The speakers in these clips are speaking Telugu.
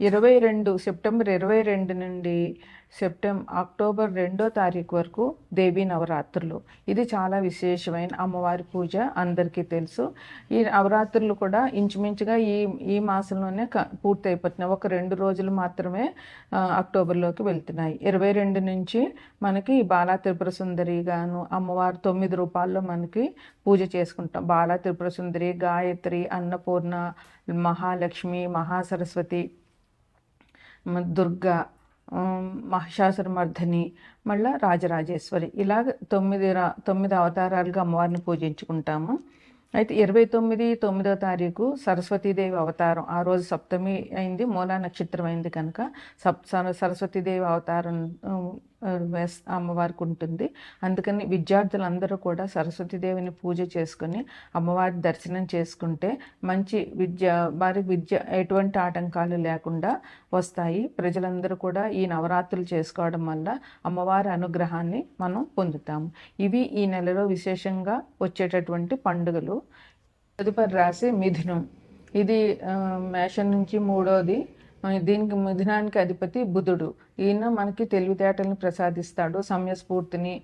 ఇరవై రెండు సెప్టెంబర్ ఇరవై రెండు నుండి సెప్టెంబర్ అక్టోబర్ రెండో తారీఖు వరకు దేవీ నవరాత్రులు. ఇది చాలా విశేషమైన అమ్మవారి పూజ అందరికీ తెలుసు. ఈ నవరాత్రులు కూడా ఇంచుమించుగా ఈ ఈ మాసంలోనే క పూర్తి అయిపోతున్నాయి ఒక రెండు రోజులు మాత్రమే అక్టోబర్లోకి వెళ్తున్నాయి. ఇరవై రెండు నుంచి మనకి బాలా త్రిపుర సుందరి గాను అమ్మవారు తొమ్మిది రూపాల్లో మనకి పూజ చేసుకుంటాం. బాలా త్రిపుర సుందరి గాయత్రి అన్నపూర్ణ మహాలక్ష్మి మహాసరస్వతి దుర్గా ఉమ్, మహిషాసురమర్ధని మళ్ళా రాజరాజేశ్వరి. ఇలాగ తొమ్మిది రా తొమ్మిది అవతారాలుగా అమ్మవారిని పూజించుకుంటాము. అయితే ఇరవై తొమ్మిది తొమ్మిదో తారీఖు సరస్వతీదేవి అవతారం. ఆ రోజు సప్తమి అయింది మూలా నక్షత్రం అయింది కనుక సప్ సర- సరస్వతీదేవి అవతారం అమ్మవారికి ఉంటుంది అందుకని విద్యార్థులందరూ కూడా సరస్వతీదేవిని పూజ చేసుకుని అమ్మవారి దర్శనం చేసుకుంటే మంచి విద్య వారి విద్య ఎటువంటి ఆటంకాలు లేకుండా వస్తాయి. ప్రజలందరూ కూడా ఈ నవరాత్రులు చేసుకోవడం వల్ల అమ్మవారి అనుగ్రహాన్ని మనం పొందుతాము. ఇవి ఈ నెలలో విశేషంగా వచ్చేటటువంటి పండుగలు. తదుపరి రాశి మిథునం. ఇది మేషం నుంచి మూడోది. దీనికి మిథునానికి అధిపతి బుధుడు. ఈయన మనకి తెలివితేటలను ప్రసాదిస్తాడు. సమయస్ఫూర్తిని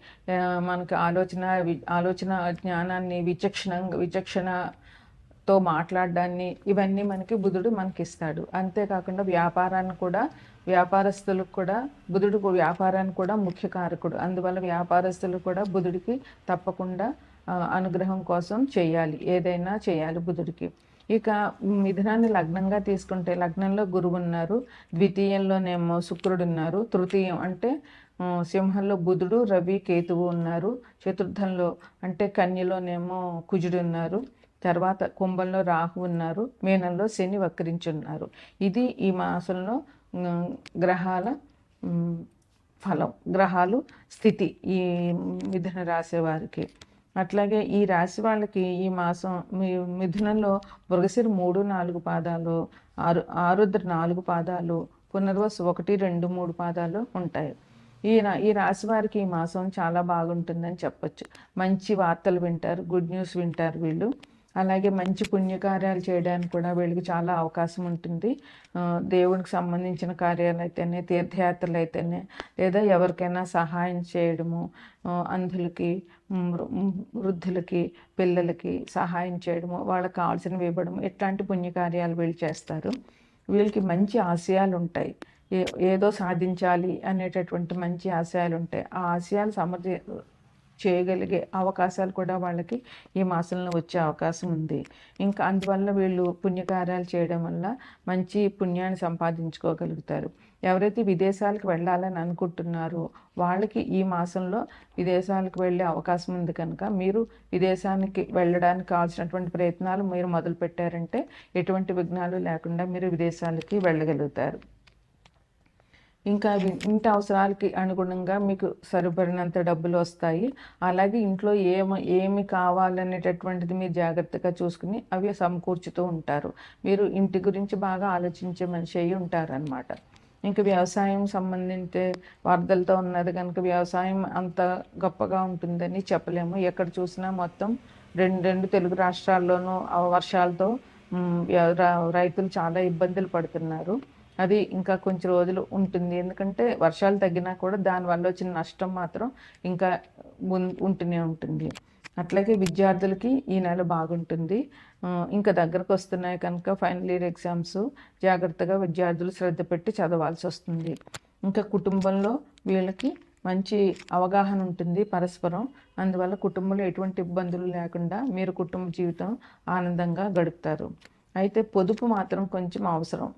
మనకి ఆలోచన వి- ఆలోచన జ్ఞానాన్ని విచక్షణ విచక్షణతో మాట్లాడడాన్ని ఇవన్నీ మనకి బుధుడు మనకి ఇస్తాడు అంతేకాకుండా వ్యాపారాన్ని కూడా వ్యాపారస్తులకు కూడా బుధుడు వ్యాపారాన్ని కూడా ముఖ్య కారకుడు. అందువల్ల వ్యాపారస్తులు కూడా బుధుడికి తప్పకుండా అనుగ్రహం కోసం చేయాలి. ఏదైనా చేయాలి బుధుడికి. ఇక మిథునాన్ని లగ్నంగా తీసుకుంటే లగ్నంలో గురువు ఉన్నారు ద్వితీయంలోనేమో శుక్రుడు ఉన్నారు తృతీయం అంటే సింహంలో బుధుడు రవి కేతువు ఉన్నారు చతుర్థంలో అంటే కన్యలోనేమో కుజుడు ఉన్నారు తర్వాత కుంభంలో రాహు ఉన్నారు మీనంలో శని వక్రించున్నారు. ఇది ఈ మాసంలో గ్రహాల ఫలం గ్రహాలు స్థితి ఈ మిథున రాశి వారికి అట్లాగే ఈ రాశి వాళ్ళకి ఈ మాసం మీ మిథునంలో మృగశిర మూడు నాలుగు పాదాలు ఆరు ఆరుద్ర నాలుగు పాదాలు పునర్వసు ఒకటి రెండు మూడు పాదాలు ఉంటాయి. ఈ ఈ రాశి వారికి ఈ మాసం చాలా బాగుంటుందని చెప్పొచ్చు. మంచి వార్తలు వింటారు గుడ్ న్యూస్ వింటారు వీళ్ళు. అలాగే మంచి పుణ్యకార్యాలు చేయడానికి కూడా వీళ్ళకి చాలా అవకాశం ఉంటుంది. దేవునికి సంబంధించిన కార్యాలు అయితేనే తీర్థయాత్రలు అయితేనే లేదా ఎవరికైనా సహాయం చేయడము అంధులకి వృద్ధులకి పిల్లలకి సహాయం చేయడము వాళ్ళకి కావాల్సినవి ఇవ్వడము ఇట్లాంటి పుణ్యకార్యాలు వీళ్ళు చేస్తారు. వీళ్ళకి మంచి ఆశయాలు ఉంటాయి. ఏ- ఏదో సాధించాలి అనేటటువంటి మంచి ఆశయాలు ఉంటాయి. ఆ ఆశయాలు సమర్థ చేయగలిగే అవకాశాలు కూడా వాళ్ళకి ఈ మాసంలో వచ్చే అవకాశం ఉంది. ఇంకా అందువల్ల వీళ్ళు పుణ్యకార్యాలు చేయడం వల్ల మంచి పుణ్యాన్ని సంపాదించుకోగలుగుతారు. ఎవరైతే విదేశాలకు వెళ్ళాలని అనుకుంటున్నారో వాళ్ళకి ఈ మాసంలో విదేశాలకు వెళ్ళే అవకాశం ఉంది కనుక మీరు విదేశానికి వెళ్ళడానికి కావాల్సినటువంటి ప్రయత్నాలు మీరు మొదలు పెట్టారంటే ఎటువంటి విఘ్నాలు లేకుండా మీరు విదేశాలకి వెళ్ళగలుగుతారు. ఇంకా ఇంటి అవసరాలకి అనుగుణంగా మీకు సరిపడినంత డబ్బులు వస్తాయి. అలాగే ఇంట్లో ఏమి ఏమి కావాలనేటటువంటిది మీరు జాగ్రత్తగా చూసుకుని అవి సమకూర్చుతూ ఉంటారు. మీరు ఇంటి గురించి బాగా ఆలోచించే మనిషి అయి ఉంటారనమాట ఇంకా వ్యవసాయం సంబంధించి వరదలతో ఉన్నది కనుక వ్యవసాయం అంత గొప్పగా ఉంటుందని చెప్పలేము. ఎక్కడ చూసినా మొత్తం రెండు రెండు తెలుగు రాష్ట్రాల్లోనూ వర్షాలతో రైతులు చాలా ఇబ్బందులు పడుతున్నారు. అది ఇంకా కొంచెం రోజులు ఉంటుంది. ఎందుకంటే వర్షాలు తగ్గినా కూడా దానివల్ల వచ్చిన నష్టం మాత్రం ఇంకా ఉంటూనే ఉంటుంది. అట్లాగే విద్యార్థులకి ఈ నెల బాగుంటుంది. ఇంకా దగ్గరకు వస్తున్నాయి కనుక ఫైనల్ ఇయర్ ఎగ్జామ్స్ జాగ్రత్తగా విద్యార్థులు శ్రద్ధ పెట్టి చదవాల్సి వస్తుంది. ఇంకా కుటుంబంలో వీళ్ళకి మంచి అవగాహన ఉంటుంది పరస్పరం. అందువల్ల కుటుంబంలో ఎటువంటి ఇబ్బందులు లేకుండా మీరు కుటుంబ జీవితం ఆనందంగా గడుపుతారు. అయితే పొదుపు మాత్రం కొంచెం అవసరం.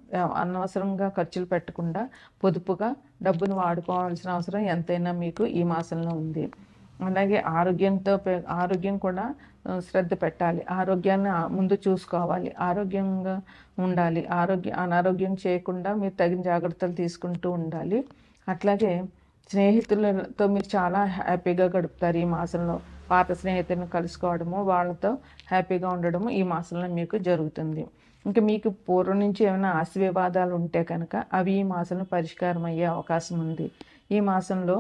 అనవసరంగా ఖర్చులు పెట్టకుండా పొదుపుగా డబ్బును వాడుకోవాల్సిన అవసరం ఎంతైనా మీకు ఈ మాసంలో ఉంది. అలాగే ఆరోగ్యంతో ఆరోగ్యం కూడా శ్రద్ధ పెట్టాలి. ఆరోగ్యాన్ని ముందు చూసుకోవాలి. ఆరోగ్యంగా ఉండాలి. ఆరోగ్య అనారోగ్యం చేయకుండా మీరు తగిన జాగ్రత్తలు తీసుకుంటూ ఉండాలి. అట్లాగే స్నేహితులతో మీరు చాలా హ్యాపీగా గడుపుతారు ఈ మాసంలో. పాత స్నేహితులను కలుసుకోవడము వాళ్ళతో హ్యాపీగా ఉండడము ఈ మాసంలో మీకు జరుగుతుంది. ఇంకా మీకు పూర్వం నుంచి ఏమైనా ఆస్తి వివాదాలు ఉంటే కనుక అవి ఈ మాసంలో పరిష్కారం అయ్యే అవకాశం ఉంది. ఈ మాసంలో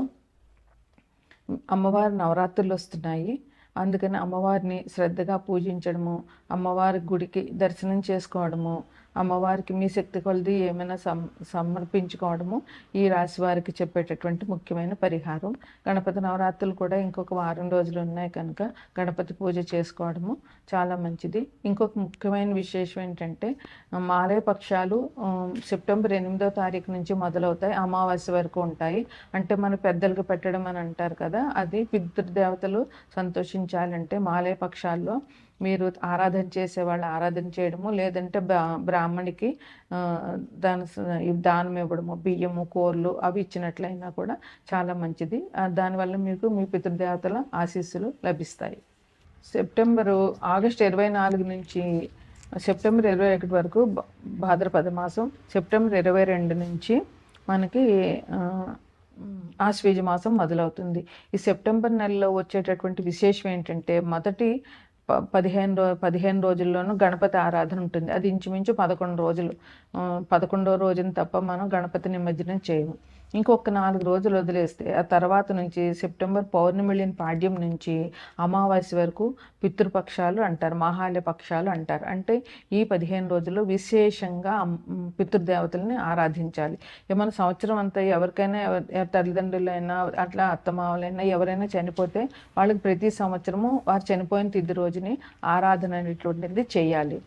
అమ్మవారి నవరాత్రులు వస్తున్నాయి. అందుకని అమ్మవారిని శ్రద్ధగా పూజించడము అమ్మవారి గుడికి దర్శనం చేసుకోవడము అమ్మవారికి మీ శక్తి కొలది ఏమైనా సమ్ సమర్పించుకోవడము ఈ రాశి వారికి చెప్పేటటువంటి ముఖ్యమైన పరిహారం. గణపతి నవరాత్రులు కూడా ఇంకొక వారం రోజులు ఉన్నాయి కనుక గణపతి పూజ చేసుకోవడము చాలా మంచిది. ఇంకొక ముఖ్యమైన విశేషం ఏంటంటే మారే పక్షాలు సెప్టెంబర్ ఎనిమిదో తారీఖు నుంచి మొదలవుతాయి అమావాస్య వరకు ఉంటాయి. అంటే మన పెద్దలకు పెట్టడం అని అంటారు కదా అది పితృదేవతలు సంతోషించాలంటే మాలయ పక్షాల్లో మీరు ఆరాధన చేసేవాళ్ళు ఆరాధన చేయడము లేదంటే బ్రా బ్రాహ్మణికి దాని దానం ఇవ్వడము బియ్యము కూరలు అవి ఇచ్చినట్లయినా కూడా చాలా మంచిది. దానివల్ల మీకు మీ పితృదేవతల ఆశీస్సులు లభిస్తాయి. సెప్టెంబరు ఆగస్ట్ ఇరవై నాలుగు నుంచి సెప్టెంబర్ ఇరవై ఒకటి వరకు భాద్రపద మాసం సెప్టెంబర్ ఇరవై రెండు నుంచి మనకి ఆశ్వేజ మాసం మొదలవుతుంది. ఈ సెప్టెంబర్ నెలలో వచ్చేటటువంటి విశేషం ఏంటంటే మొదటి పదిహేను రో పదిహేను రోజుల్లోనూ గణపతి ఆరాధన ఉంటుంది. అది ఇంచుమించు పదకొండు రోజులు. పదకొండో రోజున తప్ప మనం గణపతి నిమజ్జనం చేయము. ఇంకొక నాలుగు రోజులు వదిలేస్తే ఆ తర్వాత నుంచి సెప్టెంబర్ పౌర్ణమి పాడ్యం నుంచి అమావాస్య వరకు పితృపక్షాలు అంటారు మహాల్య పక్షాలు అంటారు. అంటే ఈ పదిహేను రోజుల్లో విశేషంగా పితృదేవతల్ని ఆరాధించాలి. ఏమైనా సంవత్సరం అంతా ఎవరికైనా ఎవరి తల్లిదండ్రులైనా అట్లా అత్తమామలైనా ఎవరైనా చనిపోతే వాళ్ళకి ప్రతి సంవత్సరము వారు చనిపోయిన తిది రోజుని ఆరాధన అనేటువంటిది చేయాలి.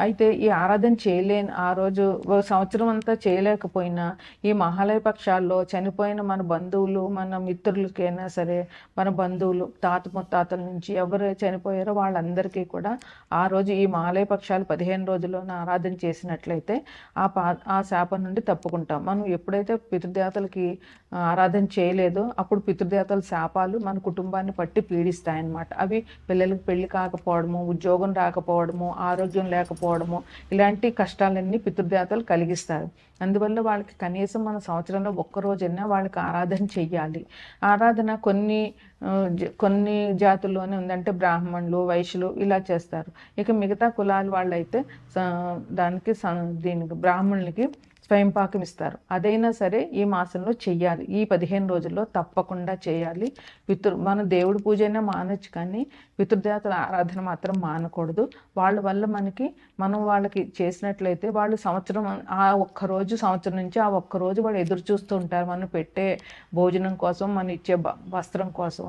అయితే ఈ ఆరాధన చేయలేని ఆ రోజు సంవత్సరం అంతా చేయలేకపోయినా ఈ మహాలయ పక్షాల్లో చనిపోయిన మన బంధువులు మన మిత్రులకైనా సరే మన బంధువులు తాత ముత్తాతల నుంచి ఎవరు చనిపోయారో వాళ్ళందరికీ కూడా ఆ రోజు ఈ మహాలయ పక్షాలు పదిహేను రోజుల్లోనే ఆరాధన చేసినట్లయితే ఆ పా ఆ శాపం నుండి తప్పుకుంటాం. మనం ఎప్పుడైతే పితృదేవతలకి ఆరాధన చేయలేదో. అప్పుడు పితృదేవతల శాపాలు మన కుటుంబాన్ని పట్టి పీడిస్తాయన్నమాట. అవి పిల్లలకు పెళ్ళి కాకపోవడము ఉద్యోగం రాకపోవడము ఆరోగ్యం లేకపోవడము ఇలాంటి కష్టాలన్నీ పితృదేవతలు కలిగిస్తారు. అందువల్ల వాళ్ళకి కనీసం మన సంవత్సరంలో ఒక్క రోజైనా వాళ్ళకి ఆరాధన చెయ్యాలి. ఆరాధన కొన్ని కొన్ని జాతుల్లోనే ఉందంటే బ్రాహ్మణులు వైశ్యులు ఇలా చేస్తారు. ఇక మిగతా కులాల వాళ్ళైతే దానికి స- దీనికి బ్రాహ్మణులకి స్వయంపాకం ఇస్తారు. అదైనా సరే ఈ మాసంలో చెయ్యాలి. ఈ పదిహేను రోజుల్లో తప్పకుండా చేయాలి. పితృ మన దేవుడి పూజ అయినా మానొచ్చు కానీ పితృదేవతల ఆరాధన మాత్రం మానకూడదు. వాళ్ళ వల్ల మనకి మనం వాళ్ళకి చేసినట్లయితే వాళ్ళు సంవత్సరం ఆ ఒక్క రోజు సంవత్సరం నుంచి ఆ ఒక్క రోజు వాళ్ళు ఎదురు చూస్తూ ఉంటారు. మనం పెట్టే భోజనం కోసం మనం ఇచ్చే వస్త్రం కోసం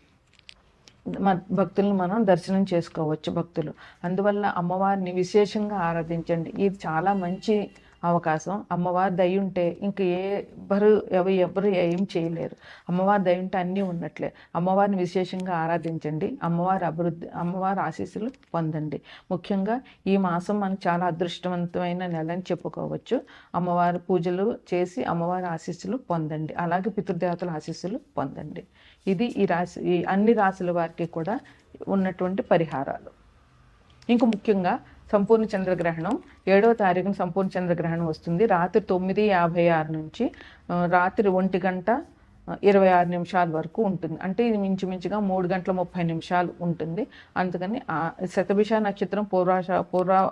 భక్తులను మనం దర్శనం చేసుకోవచ్చు భక్తులు. అందువల్ల అమ్మవారిని విశేషంగా ఆరాధించండి. ఇది చాలా మంచి అవకాశం. అమ్మవారి దయ ఉంటే ఇంక ఏ ఎవ్వరు ఎవరు ఎవ్వరు ఏం చేయలేరు. అమ్మవారి దయ ఉంటే అన్నీ ఉన్నట్లే. అమ్మవారిని విశేషంగా ఆరాధించండి. అమ్మవారి అభివృద్ధి అమ్మవారి ఆశీస్సులు పొందండి. ముఖ్యంగా ఈ మాసం మనకు చాలా అదృష్టవంతమైన నెల అని చెప్పుకోవచ్చు. అమ్మవారి పూజలు చేసి అమ్మవారి ఆశీస్సులు పొందండి. అలాగే పితృదేవతల ఆశీస్సులు పొందండి. ఇది ఈ రాశి ఈ అన్ని రాశుల వారికి కూడా ఉన్నటువంటి పరిహారాలు. ఇంక ముఖ్యంగా సంపూర్ణ చంద్రగ్రహణం. ఏడవ తారీఖున సంపూర్ణ చంద్రగ్రహణం వస్తుంది. రాత్రి తొమ్మిది యాభై ఆరు నుంచి రాత్రి ఒంటి గంట ఇరవై ఆరు నిమిషాల వరకు ఉంటుంది. అంటే ఇది మించుమించుగా మూడు గంటల ముప్పై నిమిషాలు ఉంటుంది. అందుకని ఆ శతభిష నక్షత్రం పూర్వాష పూర్వ